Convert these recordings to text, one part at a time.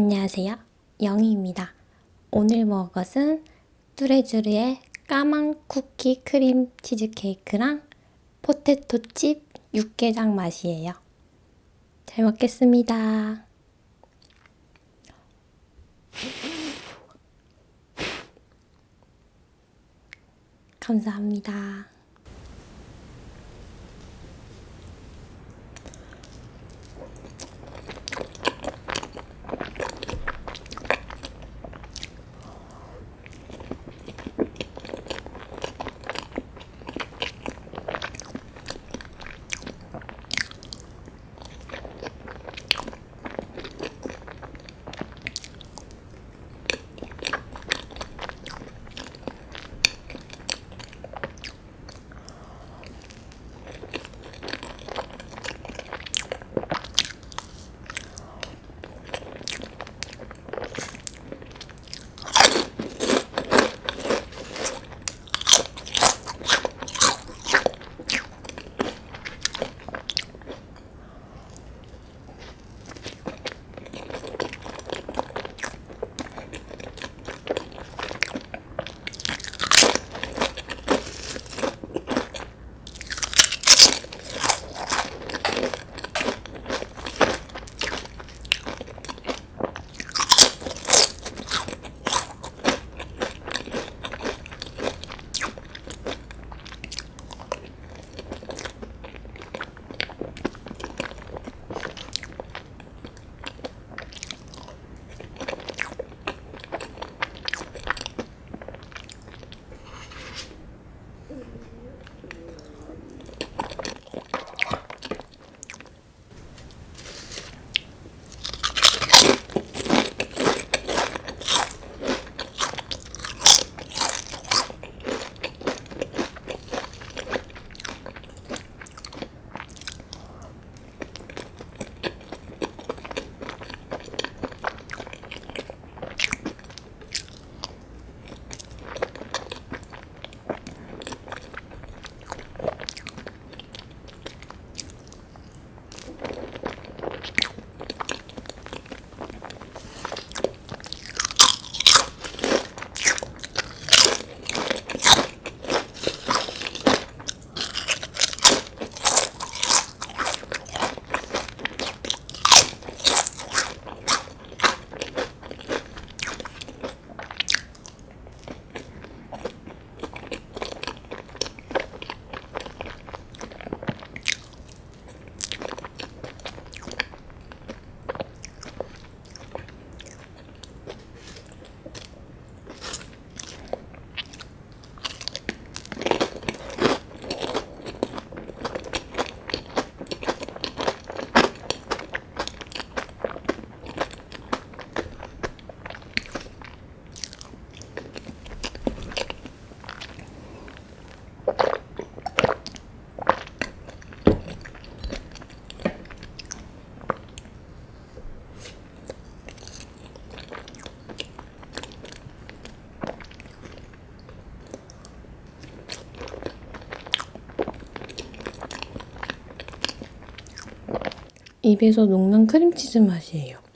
안녕하세요. 영희입니다. 오늘 먹을 것은 뚜레쥬르의 까망 쿠키 크림 치즈케이크랑 포테토칩 육개장 맛이에요. 잘 먹겠습니다. 감사합니다. 입에서 녹는 크림치즈 맛이에요.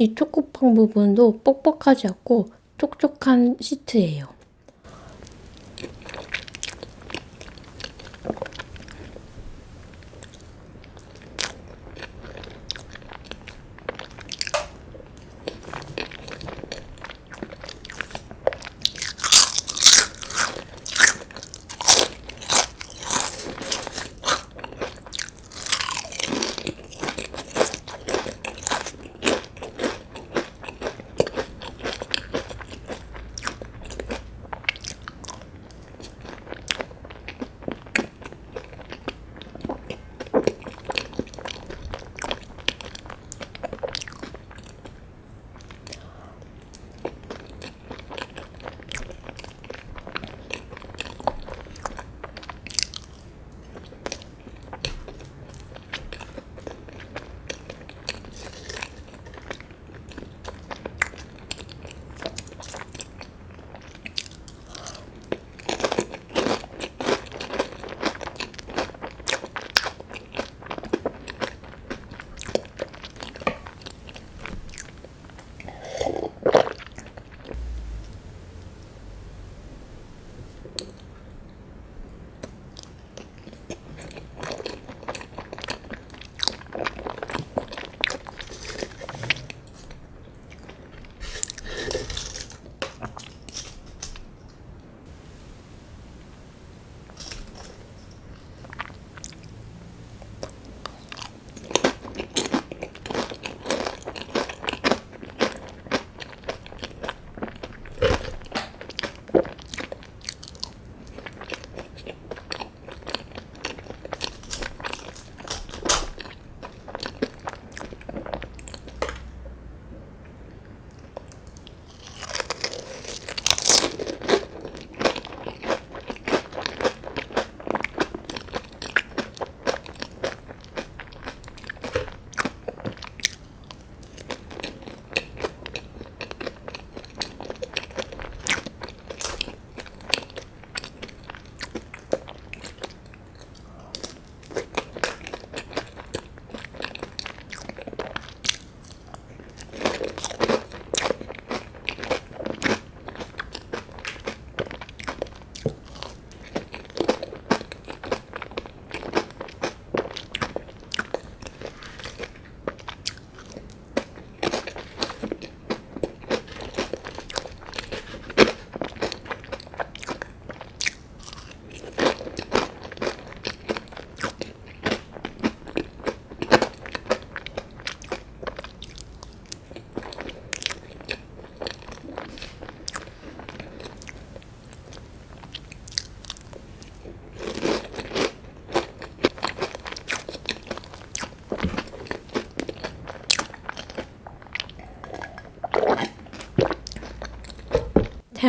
이 초코빵 부분도 뻑뻑하지 않고 촉촉한 시트예요.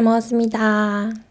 잘 먹었습니다.